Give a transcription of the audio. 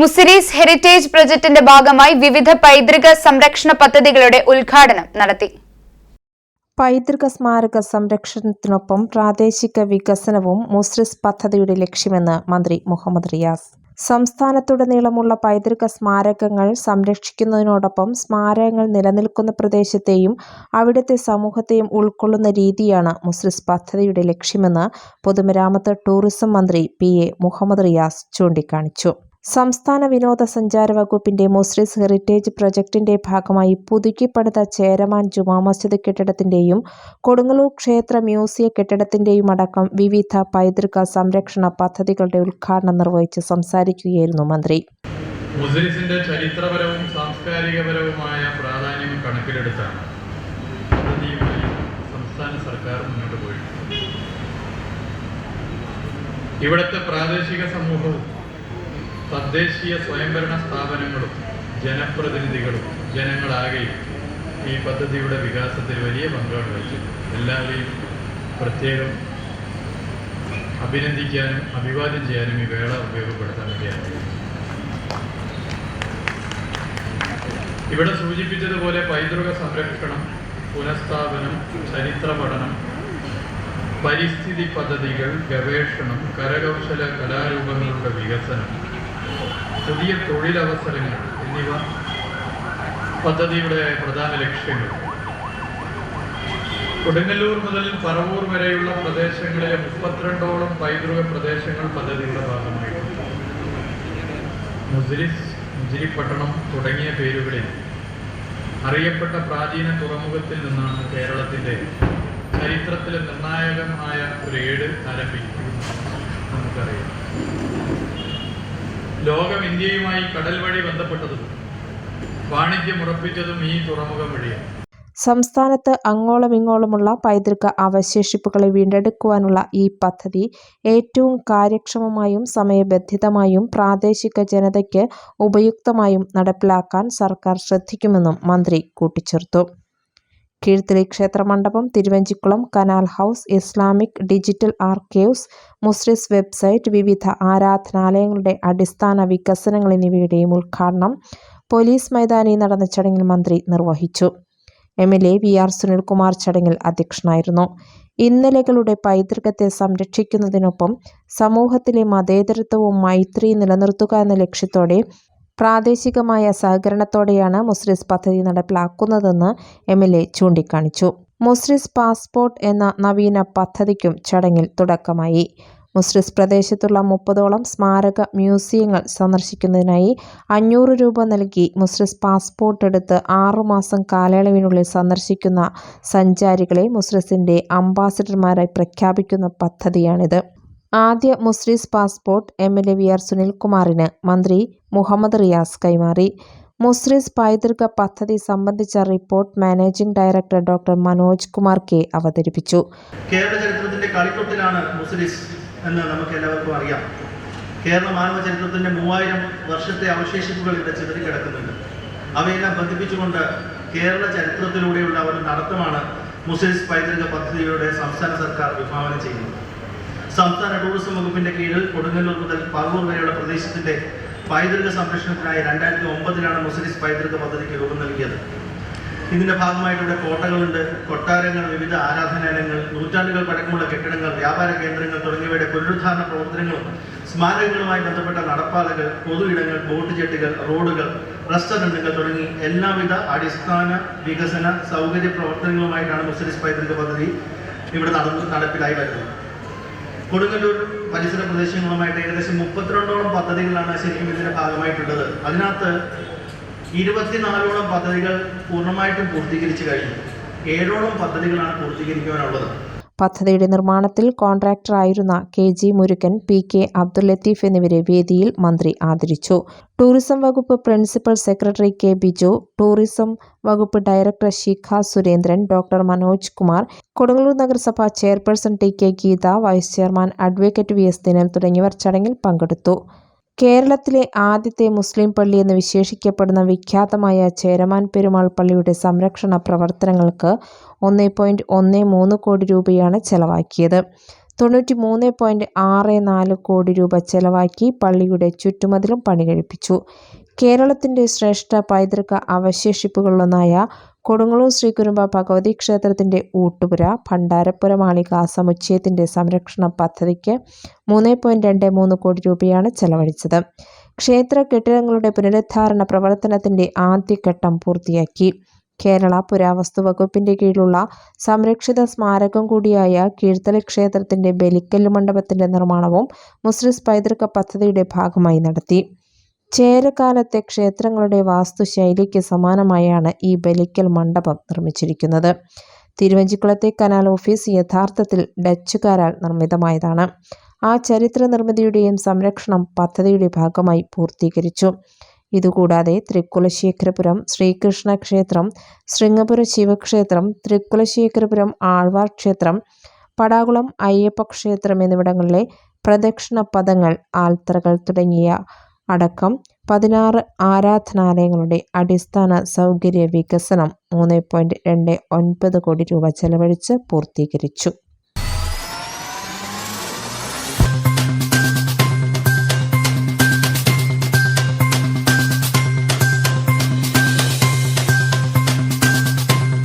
Muziris heritage പ്രൊജക്ടിന്റെ ഭാഗമായി വിവിധ പൈതൃക സംരക്ഷണ പദ്ധതികളുടെ ഉദ്ഘാടനം നടത്തി. പൈതൃക സ്മാരക സംരക്ഷണത്തിനൊപ്പം പ്രാദേശിക വികസനവും മുസ്രിസ് പദ്ധതിയുടെ ലക്ഷ്യമെന്ന് മന്ത്രി മുഹമ്മദ് റിയാസ്. സംസ്ഥാനത്തുടനീളമുള്ള പൈതൃക സ്മാരകങ്ങൾ സംരക്ഷിക്കുന്നതിനോടൊപ്പം സ്മാരകങ്ങൾ നിലനിൽക്കുന്ന പ്രദേശത്തെയും അവിടുത്തെ സമൂഹത്തെയും ഉൾക്കൊള്ളുന്ന രീതിയാണ് മുസ്രിസ് പദ്ധതിയുടെ ലക്ഷ്യമെന്ന് പൊതുമരാമത്ത് ടൂറിസം മന്ത്രി പി എ മുഹമ്മദ് റിയാസ് ചൂണ്ടിക്കാണിച്ചു. സംസ്ഥാന വിനോദസഞ്ചാര വകുപ്പിന്റെ മുസ്ലിസ് ഹെറിറ്റേജ് പ്രൊജക്ടിന്റെ ഭാഗമായി പുതുക്കിപ്പണിത ചേരമാൻ ജുമാ മസ്ജിദ് കെട്ടിടത്തിന്റെയും കൊടുങ്ങല്ലൂർ ക്ഷേത്ര മ്യൂസിയ കെട്ടിടത്തിന്റെയും അടക്കം വിവിധ പൈതൃക സംരക്ഷണ പദ്ധതികളുടെ ഉദ്ഘാടനം നിർവഹിച്ച് സംസാരിക്കുകയായിരുന്നു മന്ത്രി. മുസ്ലിസിന്റെ ചരിത്രപരവും സാംസ്കാരികപരവുമായ പ്രാധാന്യം കണക്കിലെടുത്താണ് സംസ്ഥാന സർക്കാർ മുന്നോട്ട് പോയിട്ടുള്ളത് ഇവിടുത്തെ പ്രാദേശിക സമൂഹവും തദ്ദേശീയ സ്വയംഭരണ സ്ഥാപനങ്ങളും ജനപ്രതിനിധികളും ജനങ്ങളാകെയും ഈ പദ്ധതിയുടെ വികാസത്തിൽ വലിയ പങ്കാണ് വഹിച്ചത്. എല്ലാവരെയും പ്രത്യേകം അഭിനന്ദിക്കാനും അഭിവാദ്യം ചെയ്യാനും ഈ വേള ഉപയോഗപ്പെടുത്താൻ വേണ്ടിയാണ്. ഇവിടെ സൂചിപ്പിച്ചതുപോലെ പൈതൃക സംരക്ഷണം പുനഃസ്ഥാപനം ചരിത്ര പഠനം പരിസ്ഥിതി പദ്ധതികൾ ഗവേഷണം കരകൗശല കലാരൂപങ്ങളുടെ വികസനം പുതിയ തൊഴിലവസരങ്ങൾ എന്നിവ പദ്ധതിയുടെ പ്രധാന ലക്ഷ്യങ്ങൾ. കൊടുങ്ങല്ലൂർ മുതൽ പറവൂർ വരെയുള്ള പ്രദേശങ്ങളിലെ മുപ്പത്തിരണ്ടോളം പൈതൃക പ്രദേശങ്ങൾ പദ്ധതിയുടെ ഭാഗമായി മുസ്ലിസ് മുജിരിപ്പട്ടണം തുടങ്ങിയ പേരുകളിൽ അറിയപ്പെട്ട പ്രാചീന തുറമുഖത്തിൽ നിന്നാണ് കേരളത്തിന്റെ ചരിത്രത്തിലെ നിർണായകമായ ഒരു ഏട് ആരംഭിക്കുന്നത്. നമുക്കറിയാം. ലോകം ഇന്ത്യയുമായി കടൽ വഴി ബന്ധപ്പെട്ടതും വാണിജ്യം ഉറപ്പിച്ചതും ഈ തുറമുഖം വഴിയാണ് സംസ്ഥാനത്ത് അങ്ങോളം ഇങ്ങോളമുള്ള പൈതൃക അവശേഷിപ്പുകളെ വീണ്ടെടുക്കുവാനുള്ള ഈ പദ്ധതി ഏറ്റവും കാര്യക്ഷമമായും സമയബന്ധിതമായും പ്രാദേശിക ജനതയ്ക്ക് ഉപയുക്തമായും നടപ്പിലാക്കാൻ സർക്കാർ ശ്രദ്ധിക്കുമെന്നും മന്ത്രി കൂട്ടിച്ചേർത്തു. Keezhthali ക്ഷേത്രമണ്ഡപം Thiruvanchikulam canal house Islamic digital archives Muziris website വിവിധ ആരാധനാലയങ്ങളുടെ അടിസ്ഥാന വികസനങ്ങൾ എന്നിവയുടെയും ഉദ്ഘാടനം പോലീസ് മൈതാനിയിൽ നടന്ന ചടങ്ങിൽ മന്ത്രി നിർവഹിച്ചു. M L A V R Sunilkumar ചടങ്ങിൽ അധ്യക്ഷനായിരുന്നു. ഇന്നലകളുടെ പൈതൃകത്തെ സംരക്ഷിക്കുന്നതിനൊപ്പം സമൂഹത്തിലെ മതേതരത്വവും മൈത്രിയും നിലനിർത്തുക എന്ന ലക്ഷ്യത്തോടെ പ്രാദേശികമായ സഹകരണത്തോടെയാണ് മുസ്ലിസ് പദ്ധതി നടപ്പിലാക്കുന്നതെന്ന് എം എൽ എ ചൂണ്ടിക്കാണിച്ചു. മുസ്ലിസ് പാസ്പോർട്ട് എന്ന നവീന പദ്ധതിക്കും ചടങ്ങിൽ തുടക്കമായി. മുസ്ലിസ് പ്രദേശത്തുള്ള മുപ്പതോളം സ്മാരക മ്യൂസിയങ്ങൾ സന്ദർശിക്കുന്നതിനായി അഞ്ഞൂറ് രൂപ നൽകി മുസ്ലിസ് പാസ്പോർട്ട് എടുത്ത് ആറുമാസം കാലയളവിനുള്ളിൽ സന്ദർശിക്കുന്ന സഞ്ചാരികളെ മുസ്ലിസിന്റെ അംബാസിഡർമാരായി പ്രഖ്യാപിക്കുന്ന പദ്ധതിയാണിത്. ആദ്യ Muziris passport M L A V R സുനിൽകുമാറിന് മന്ത്രി മുഹമ്മദ് റിയാസ് കൈമാറി. മുസ്ലിസ് പൈതൃക പദ്ധതി സംബന്ധിച്ച report managing director doctor Manoj Kumar K അവതരിപ്പിച്ചു. കേരള ചരിത്രത്തിന്റെ കളിത്തൊട്ടിലാണ് മുസ്ലിസ് എന്ന് നമുക്ക് എല്ലാവർക്കും അറിയാം. കേരള മാനവ ചരിത്രത്തിന്റെ മൂവായിരം വർഷത്തെ അവശേഷിപ്പുകൾ ഇവിടെ ചിതറി അവയെല്ലാം ബന്ധിപ്പിച്ചുകൊണ്ട് കേരള ചരിത്രത്തിലൂടെയുള്ള ഒരു നടത്തമാണ് മുസ്ലിസ് പൈതൃക പദ്ധതിയുടെ സംസ്ഥാന സർക്കാർ വിഭാവനം ചെയ്യുന്നത്. സംസ്ഥാന ടൂറിസം വകുപ്പിന്റെ കീഴിൽ കൊടുങ്ങല്ലൂർ മുതൽ പറവൂർ വരെയുള്ള പ്രദേശത്തിന്റെ പൈതൃക സംരക്ഷണത്തിനായി രണ്ടായിരത്തി ഒമ്പതിലാണ് മുസ്ലിസ് പൈതൃക പദ്ധതിക്ക് രൂപം നൽകിയത്. ഇതിന്റെ ഭാഗമായിട്ട് ഇവിടെ കോട്ടകളുണ്ട് കൊട്ടാരങ്ങൾ വിവിധ ആരാധനാലയങ്ങൾ നൂറ്റാണ്ടുകൾ പഴക്കമുള്ള കെട്ടിടങ്ങൾ വ്യാപാര കേന്ദ്രങ്ങൾ തുടങ്ങിയവയുടെ പുനരുദ്ധാരണ പ്രവർത്തനങ്ങളും സ്മാരകങ്ങളുമായി ബന്ധപ്പെട്ട നടപ്പാതകൾ പൊതു ഇടങ്ങൾ ബോട്ട് ജെട്ടികൾ റോഡുകൾ റെസ്റ്റോറന്റുകൾ തുടങ്ങി എല്ലാവിധ അടിസ്ഥാന വികസന സൗകര്യ പ്രവർത്തനങ്ങളുമായിട്ടാണ് മുസ്ലിസ് പൈതൃക പദ്ധതി ഇവിടെ നടന്ന് നടപ്പിലായി വരുന്നത്. കൊടുങ്ങല്ലൂർ പരിസര പ്രദേശങ്ങളുമായിട്ട് ഏകദേശം മുപ്പത്തിരണ്ടോളം പദ്ധതികളാണ് ശരിക്കും ഇതിന്റെ ഭാഗമായിട്ടുള്ളത്. അതിനകത്ത് ഇരുപത്തിനാലോളം പദ്ധതികൾ പൂർണമായിട്ടും പൂർത്തീകരിച്ചു കഴിഞ്ഞു. ഏഴോളം പദ്ധതികളാണ് പൂർത്തീകരിക്കുവാനുള്ളത്. പദ്ധതിയുടെ നിർമ്മാണത്തിൽ കോൺട്രാക്ടറായിരുന്ന K G Murugan P K Abdul Latheef എന്നിവരെ വേദിയിൽ മന്ത്രി ആദരിച്ചു. ടൂറിസം വകുപ്പ് principal secretary K Biju tourism വകുപ്പ് ഡയറക്ടർ ശിഖ സുരേന്ദ്രൻ ഡോക്ടർ മനോജ് കുമാർ കൊടുങ്ങല്ലൂർ നഗരസഭ chairperson T K Geetha vice chairman advocate V S Dinal തുടങ്ങിയവർ ചടങ്ങിൽ പങ്കെടുത്തു. കേരളത്തിലെ ആദ്യത്തെ മുസ്ലിം പള്ളി എന്ന് വിശേഷിക്കപ്പെടുന്ന വിഖ്യാതമായ ചേരമാൻ പെരുമാൾ പള്ളിയുടെ സംരക്ഷണ പ്രവർത്തനങ്ങൾക്ക് ഒന്ന് പോയിന്റ് ഒന്ന് മൂന്ന് കോടി രൂപയാണ് ചെലവാക്കിയത്. തൊണ്ണൂറ്റി മൂന്ന് പോയിന്റ് ആറ് നാല് കോടി രൂപ ചെലവാക്കി പള്ളിയുടെ ചുറ്റുമതിലും പണി കഴിപ്പിച്ചു കേരളത്തിന്റെ ശ്രേഷ്ഠ പൈതൃക അവശേഷിപ്പുകളിലൊന്നായ കൊടുങ്ങല്ലൂർ ശ്രീകുരുമ്പ ഭഗവതി ക്ഷേത്രത്തിന്റെ ഊട്ടുപുര ഭണ്ഡാരപ്പുര മാളിക സമുച്ചയത്തിന്റെ സംരക്ഷണ പദ്ധതിക്ക് മൂന്ന് പോയിന്റ് രണ്ട് മൂന്ന് കോടി രൂപയാണ് ചെലവഴിച്ചത്. ക്ഷേത്ര കെട്ടിടങ്ങളുടെ പുനരുദ്ധാരണ പ്രവർത്തനത്തിന്റെ ആദ്യഘട്ടം പൂർത്തിയാക്കി. കേരള പുരാവസ്തു വകുപ്പിന്റെ കീഴിലുള്ള സംരക്ഷിത സ്മാരകം കൂടിയായ കീഴ്ത്തല ക്ഷേത്രത്തിന്റെ ബലിക്കല്ല് മണ്ഡപത്തിന്റെ നിർമ്മാണവും മുസ്ലിസ് പൈതൃക പദ്ധതിയുടെ ഭാഗമായി നടത്തി. ചേരകാലത്തെ ക്ഷേത്രങ്ങളുടെ വാസ്തുശൈലിക്ക് സമാനമായാണ് ഈ ബലിക്കൽ മണ്ഡപം നിർമ്മിച്ചിരിക്കുന്നത്. തിരുവഞ്ചിക്കുളത്തെ കനാൽ ഓഫീസ് യഥാർത്ഥത്തിൽ ഡച്ചുകാരാൽ നിർമ്മിതമായതാണ്. ആ ചരിത്ര നിർമ്മിതിയുടെയും സംരക്ഷണം പദ്ധതിയുടെ ഭാഗമായി പൂർത്തീകരിച്ചു. ഇതുകൂടാതെ തൃക്കുലശേഖരപുരം ശ്രീകൃഷ്ണ ക്ഷേത്രം ശൃംഗപുര ശിവക്ഷേത്രം തൃക്കുലശേഖരപുരം ആൾവാർ ക്ഷേത്രം പടാകുളം അയ്യപ്പ ക്ഷേത്രം എന്നിവിടങ്ങളിലെ പ്രദക്ഷിണ പദങ്ങൾ ആൽത്തറകൾ തുടങ്ങിയ അടക്കം പതിനാറ് ആരാധനാലയങ്ങളുടെ അടിസ്ഥാന സൗകര്യ വികസനം മൂന്ന് പോയിന്റ് രണ്ട് ഒൻപത് കോടി രൂപ ചെലവഴിച്ച് പൂർത്തീകരിച്ചു.